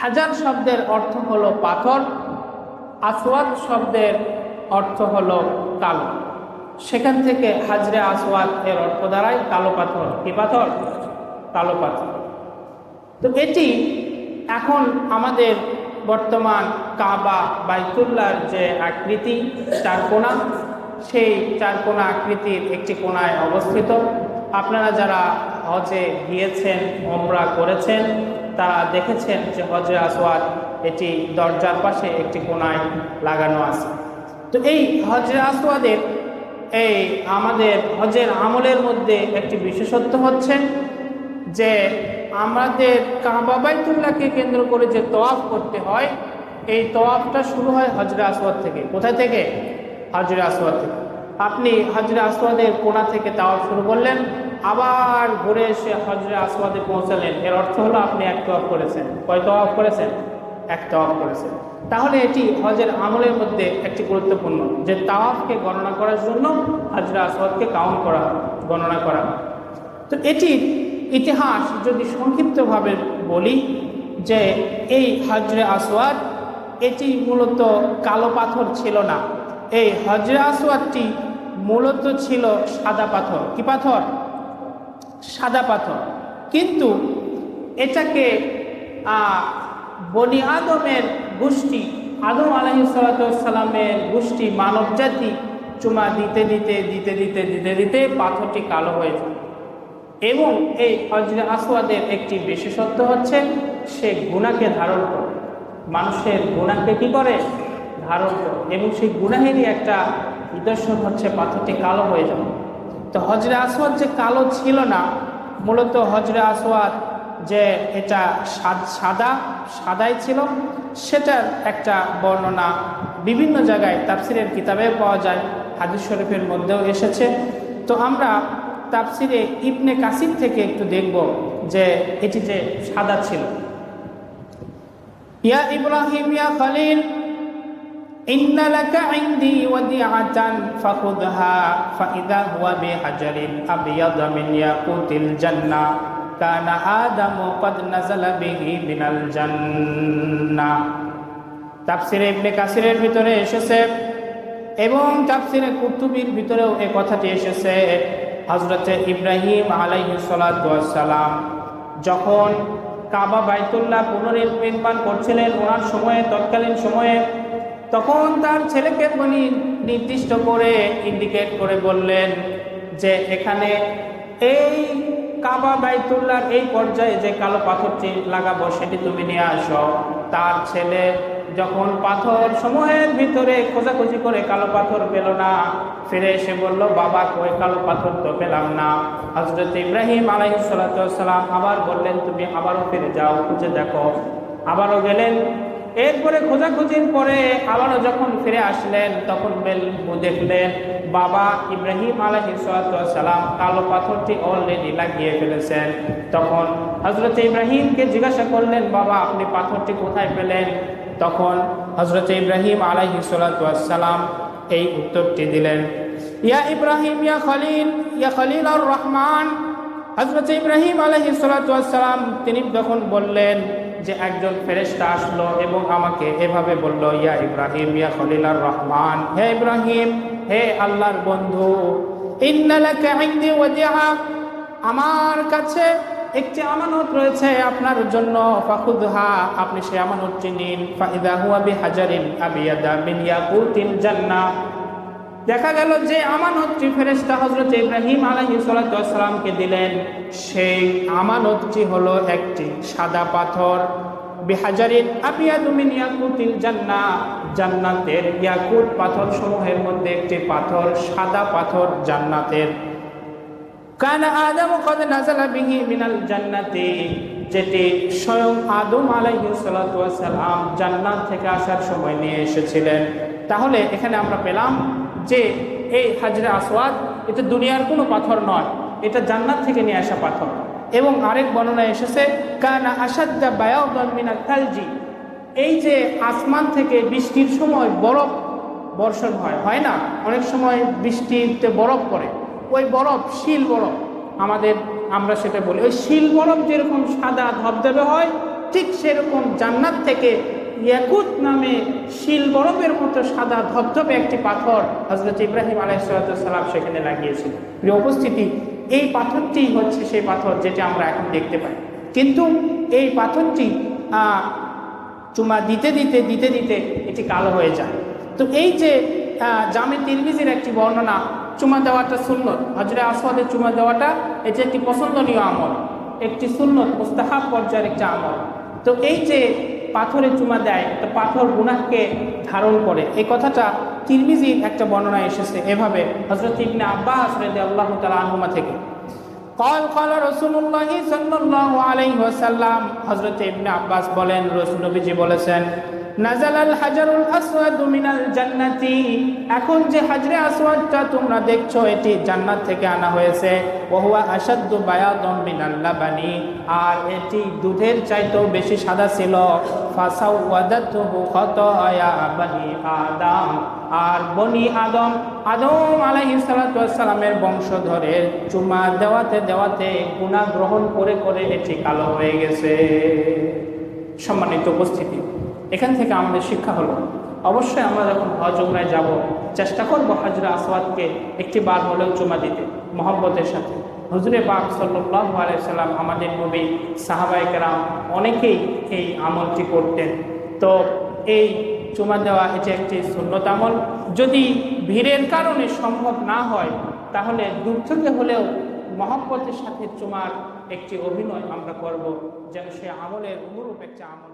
হাজার শব্দের অর্থ হলো পাথর, আসওয়াদ শব্দের অর্থ হলো কালো। সেখান থেকে হাজরে আসওয়াদ এর অর্থ দাঁড়ায় কালো পাথর। কি পাথর? কালো পাথর। তো এটি এখন আমাদের বর্তমান কাবা বাইতুল্লার যে আকৃতি, চার কোনা, সেই চার কোনা আকৃতির একটি কোনায় অবস্থিত। আপনারা যারা হজে গিয়েছেন ওমরা করেছেন তারা দেখেছেন যে হজে আসওয়াদ এটি দরজার পাশে একটি কোনায় লাগানো আছে। তো এই হজে আসওয়াদের এই আমাদের হজের আমলের মধ্যে একটি বিশেষত্ব হচ্ছে যে আমাদের কাবা বাইতুল্লাহকে কেন্দ্র করে যে তোয়াফ করতে হয়, এই তোয়াফটা শুরু হয় হজরে আসওয়াদ থেকে। কোথায় থেকে? হজরে আসওয়াদ থেকে। আপনি হজরে আসওয়াদের কোনা থেকে তাওয়াফ শুরু করলেন? আবার ঘুরে এসে হজরে আসওয়াদে পৌঁছালেন। এর অর্থ হলো আপনি এক তোয়াফ করেছেন। কয় তোয়াফ করেছেন? এক তাওয়াফ করেছেন। তাহলে এটি হজের আমলের মধ্যে একটি গুরুত্বপূর্ণ, যে তাওয়াফকে গণনা করার জন্য হজরে আসওয়াদকে কাউন্ট করা, গণনা করা। তো এটির ইতিহাস যদি সংক্ষিপ্তভাবে বলি, যে এই হজরে আসওয়াদ, এটি মূলত কালো পাথর ছিল না। এই হজরে আসওয়াদটি মূলত ছিল সাদা পাথর। কি পাথর? সাদা পাথর। কিন্তু এটাকে বনি আদমের গোষ্ঠী, আদম আলহিসাল্লামের গোষ্ঠী মানব জাতি চুমা দিতে দিতে দিতে দিতে দিতে দিতে পাথরটি কালো হয়ে যায়। এবং এই হজরে আসওয়াদের একটি বিশেষত্ব হচ্ছে, সে গুণাকে ধারণ করে। মানুষের গুণাকে কি করে? ধারণ করে। এবং সেই গুণাহেরই একটা নিদর্শন হচ্ছে পাথরটি কালো হয়ে যাবে তো হজরে আসওয়াদ যে কালো ছিল না, মূলত হজরে আসওয়াদ যে এটা সাদা সাদাই ছিল, সেটার একটা বর্ণনা বিভিন্ন জায়গায় তাফসিরের কিতাবে পাওয়া যায়, হাদিস শরীফের মধ্যেও এসেছে। তো আমরা তাফসিরে ইবনে কাসির থেকে একটু দেখব যে এটি যে সাদা ছিল। ইয়া ইব্রাহিম, ইয়া খলিল লাকা ইনদি ওয়াদিআতান ফাখুযহা ফাইদা হুয়া বিহাজারিন আবিয়াদ মিন ইয়াকুতিল জান্নাহ কানা আদামু ক্বাদ নাযালা বিহি মিনাল জান্নাহ তাফসিরে ইবনে কাসিরের ভিতরে এসেছে এবং তাফসিরে কুতুবির ভিতরেও এই কথাটি এসেছে হজরতে ইব্রাহিম আলাইহিসালাম যখন কাবা বাইতুল্লাহ পুনর্নির্মাণ করছিলেন, ওনার সময়ে, তৎকালীন সময়ে তখন তার ছেলেকে উনি নির্দিষ্ট করে ইন্ডিকেট করে বললেন যে এখানে এই কাবা বাইতুল্লাহর এই পর্যায়ে যে কালো পাথরটি লাগাবো, সেটি তুমি নিয়ে আসো। তার ছেলে যখন পাথর সমূহের ভিতরে খোঁজাখুঁজি করে কালো পাথর পেল না, ফিরে এসে বলল, বাবা কই কালো পাথর তো পেলাম না। হজরত ইব্রাহিম আলাইসালাম আবার বললেন, তুমি আবারও ফিরে যাও, খুঁজে দেখো। আবারও গেলেন এরপরে খোঁজাখুঁজির পরে আবারও যখন ফিরে আসলেন, তখন দেখলেন, বাবা ইব্রাহিম আলহিসাল্লাম কালো পাথরটি অলরেডি লাগিয়ে ফেলেছেন। তখন হজরত ইব্রাহিমকে জিজ্ঞাসা করলেন, বাবা, আপনি পাথরটি কোথায় পেলেন? তখন হজরত ইব্রাহিম আলহিসাল্লাম এই উত্তরটি দিলেন, ইয়া ইব্রাহিম, ইয়া খলিল ইয়া খলিল আর রহমান। হজরত ইব্রাহিম আলহিসাল্লাম তিনি তখন বললেন যে একজন ফেরেশতা আসলো এবং আমাকে এভাবে বলল, ইয়া ইব্রাহিম, ইয়া খলিলার রহমান, হে ইব্রাহিম, হে আল্লাহর বন্ধু আমার কাছে একটি আমানত রয়েছে আপনার জন্য, ফাখুদহা, আপনি সেই আমানতটি নিন ফাইদা হুয়া বিহাজারিন আবিয়াদা মিন ইয়াকুতিল জান্নাহ। দেখা গেল যে আমানতটি ফেরেশতা হজরত ইব্রাহিম আলহি সালামকে দিলেন, সেই আমানতটি হলো একটি সাদা পাথর। বিহাজারিন আবিয়াদুমিন ইয়াকুতিল জান্না জান্নাতের ইয়াকুত পাথর সমূহের মধ্যে একটি পাথর সাদা পাথর জান্নাতের। কান আদম কদ নাজালা বিহি মিনাল জান্নাতি, যেটি স্বয়ং আদম আলাইহিস সালাম জান্নাত থেকে আসার সময় নিয়ে এসেছিলেন। তাহলে এখানে আমরা পেলাম যে এই হাজরা আসওয়াদ এটা দুনিয়ার কোনো পাথর নয়, এটা জান্নাত থেকে নিয়ে আসা পাথর। এবং আরেক বর্ণনা এসেছে, কানা আসাদ্দা বায়াউদন মিনাল কালজি এই যে আসমান থেকে বৃষ্টির সময় বরফ বর্ষণ হয় হয় না? অনেক সময় বৃষ্টিতে বরফ পড়ে। ওই বরফ, শিল বরফ, আমাদের আমরা সেটা বলি। ওই শিল বরফ যেরকম সাদা ধবধবে হয়, ঠিক সেরকম জান্নাত থেকে ইয়াকুত নামে শিল বরফের মতো সাদা ধবধবে একটি পাথর হজরত ইব্রাহিম আলাইসালাম সেখানে লাগিয়েছিল। প্রিয় উপস্থিতি, এই পাথরটি হচ্ছে সেই পাথর যেটা আমরা এখন দেখতে পাই। কিন্তু এই পাথরটি চুমা দিতে দিতে দিতে দিতে এটি কালো হয়ে যায়। তো এই যে জামে তিরমিজির একটি বর্ণনা, চুমা দেওয়াটা সুন্নত। হজরে আসওয়াদের চুমা দেওয়াটা এটি একটি পছন্দনীয় আমল, একটি সুন্নত, মুস্তাহাব পর্যায়ের একটি আমল। তো এই যে পাথরে চুমা দেয়, তো পাথর গুনাহকে ধারণ করে। এই কথাটা তিরমিজি একটা বর্ণনা এসেছে এভাবে হজরত ইবনে আব্বাস রেদে আল্লাহ তালা আহমা থেকে। কল কল রসুল্লাহ সাল্লাহ হজরত ইবনে আব্বাস বলেন, রসুল নবীজি বলেছেন নাজালাল হাজারুল আসওয়াদু মিনাল জান্নাতি। এখন যে হাজরে আসওয়াদটা তোমরা দেখছ, এটি জান্নাত থেকে আনা হয়েছে। ওহুয়া আসাদ্দু বায়াদম মিনাল লাবানি। আর এটি দুধের চাইতেও বেশি সাদা ছিল। ফাসাওয়াদাতুহু খাতায়া বানি আদম। আর বনি আদম আদম আলাইহিস সালাতু সালামের বংশধরের চুমা দেওয়াতে দেওয়াতে গুনাহ গ্রহণ করে করে এটি কালো হয়ে গেছে। সম্মানিত উপস্থিতি। এখান থেকে আমাদের শিক্ষা হলো। অবশ্যই আমরা যখন হজ উমরায় যাব, চেষ্টা করব হাজরা আসওয়াদকে একটি বার হলেও চুমা দিতে, মহব্বতের সাথে। হুজুরে পাক সাল্লাহ আলাইসাল্লাম আমাদের নবী সাহাবাইকেরাম অনেকেই এই আমলটি করতেন। তো এই চুমা দেওয়া এটি একটি সুন্নত আমল। যদি ভিড়ের কারণে সম্ভব না হয়, তাহলে দূর থেকে হলেও মহব্বতের সাথে চুমার একটি অভিনয় আমরা করব, যেন সে আমলের অনুরূপ একটি আমল